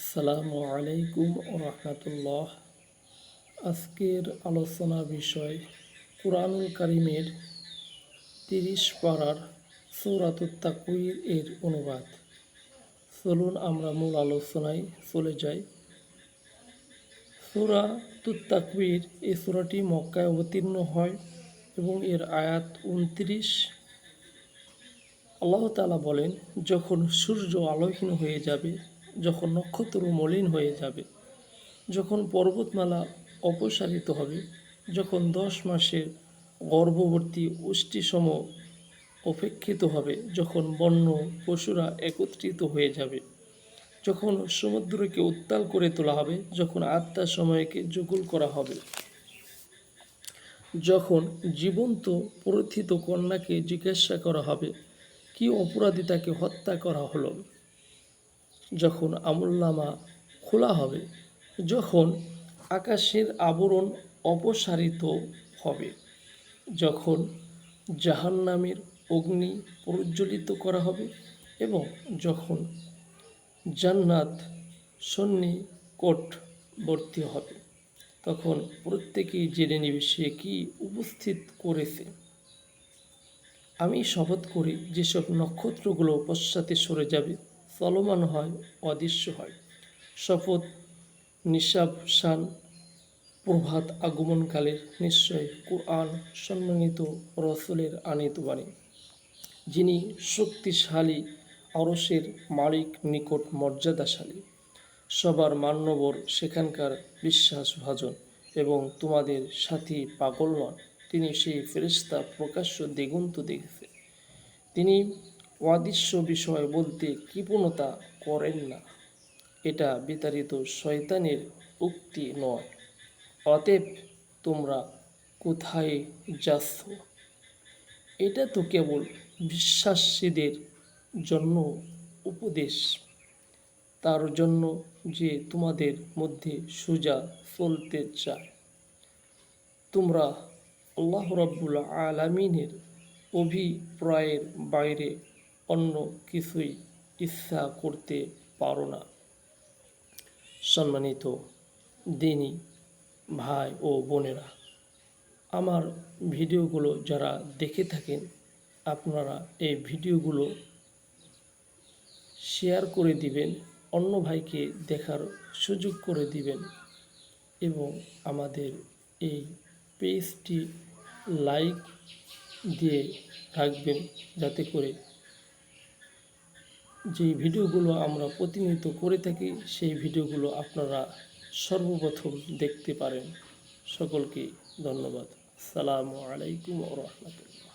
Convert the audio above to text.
আসসালামু আলাইকুম রহমতুল্লাহ। আজকের আলোচনা বিষয় কুরআনুল কারিমের তিরিশ পাড়ার সৌরাতুত তাকুইর এর অনুবাদ। চলুন আমরা মূল আলোচনায় চলে যাই। সুরা তুত্তাকবির এই সুরাটি মক্কায় অবতীর্ণ হয় এবং এর আয়াত উনত্রিশ। আল্লাহ তাআলা বলেন, যখন সূর্য আলোহীন হয়ে যাবে যখন নক্ষত্র মলিন হয়ে যাবে, যখন পর্বতমালা অপসারিত হবে, যখন দশ মাসের গর্ভবর্তী উষ্টিসম অপেক্ষিত হবে, যখন বন্য পশুরা একত্রিত হয়ে যাবে, যখন সমুদ্রকে উত্তাল করে তোলা হবে, যখন আত্মার সময়কে যুগল করা হবে, যখন জীবন্ত প্রথিত কন্যাকে জিজ্ঞাসা করা হবে, কি অপরাধী তাকে হত্যা করা হলো? যখন আমুল্লামা খোলা হবে, যখন আকাশের আবরণ অপসারিত হবে, যখন জাহান্নামের অগ্নি প্রজ্বলিত করা হবে এবং যখন জান্নাত সন্নিকটবর্তী হবে, তখন প্রত্যেকেই জেনে নেবে সে কি উপস্থিত করেছে। আমি শপথ করি, যেসব নক্ষত্রগুলো পশ্চাতে সরে যাবে চলমান হয়, অদৃশ্য হয়। শপথ নিঃসাব শান, প্রভাত আগমনকালের নিশ্চয় কোরআন সম্মানিত রসলের আনিত বাণী। যিনি শক্তিশালী অরসের মালিক, নিকট মর্যাদাশালী। সবার মান্যবর সেখানকার বিশ্বাসভাজন এবং তোমাদের সাথী পাগল নন। তিনি সেই ফেরেস্তা প্রকাশ্য দিগন্ত দেখেছে। তিনি অদৃশ্য বিষয় বলতে কৃপণতা করেন না। এটা বিতাড়িত শয়তানের উক্তি নয়। অতএব তোমরা কোথায় যাচ্ছ? এটা তো কেবল বিশ্বাসীদের জন্য উপদেশ। তার জন্য যে তোমাদের মধ্যে সোজা চলতে চায়। তোমরা আল্লাহ রব্বুল আলামিনের অভিপ্রায়ের বাইরে অন্য কিছুই ইচ্ছা করতে পারো না। সম্মানিত দিনী ভাই ও বোনেরা, আমার ভিডিওগুলো যারা দেখে থাকেন, আপনারা এই ভিডিওগুলো শেয়ার করে দিবেন, অন্য ভাইকে দেখার সুযোগ করে দিবেন এবং আমাদের এই পেজটি লাইক দিয়ে রাখবেন, যাতে করে যে ভিডিওগুলো আমরা প্রতিনিয়ত করে থাকি, সেই ভিডিওগুলো আপনারা সর্বপ্রথম দেখতে পারেন। সকলকে ধন্যবাদ। সালামু আলাইকুম রহমতুল্লাহ।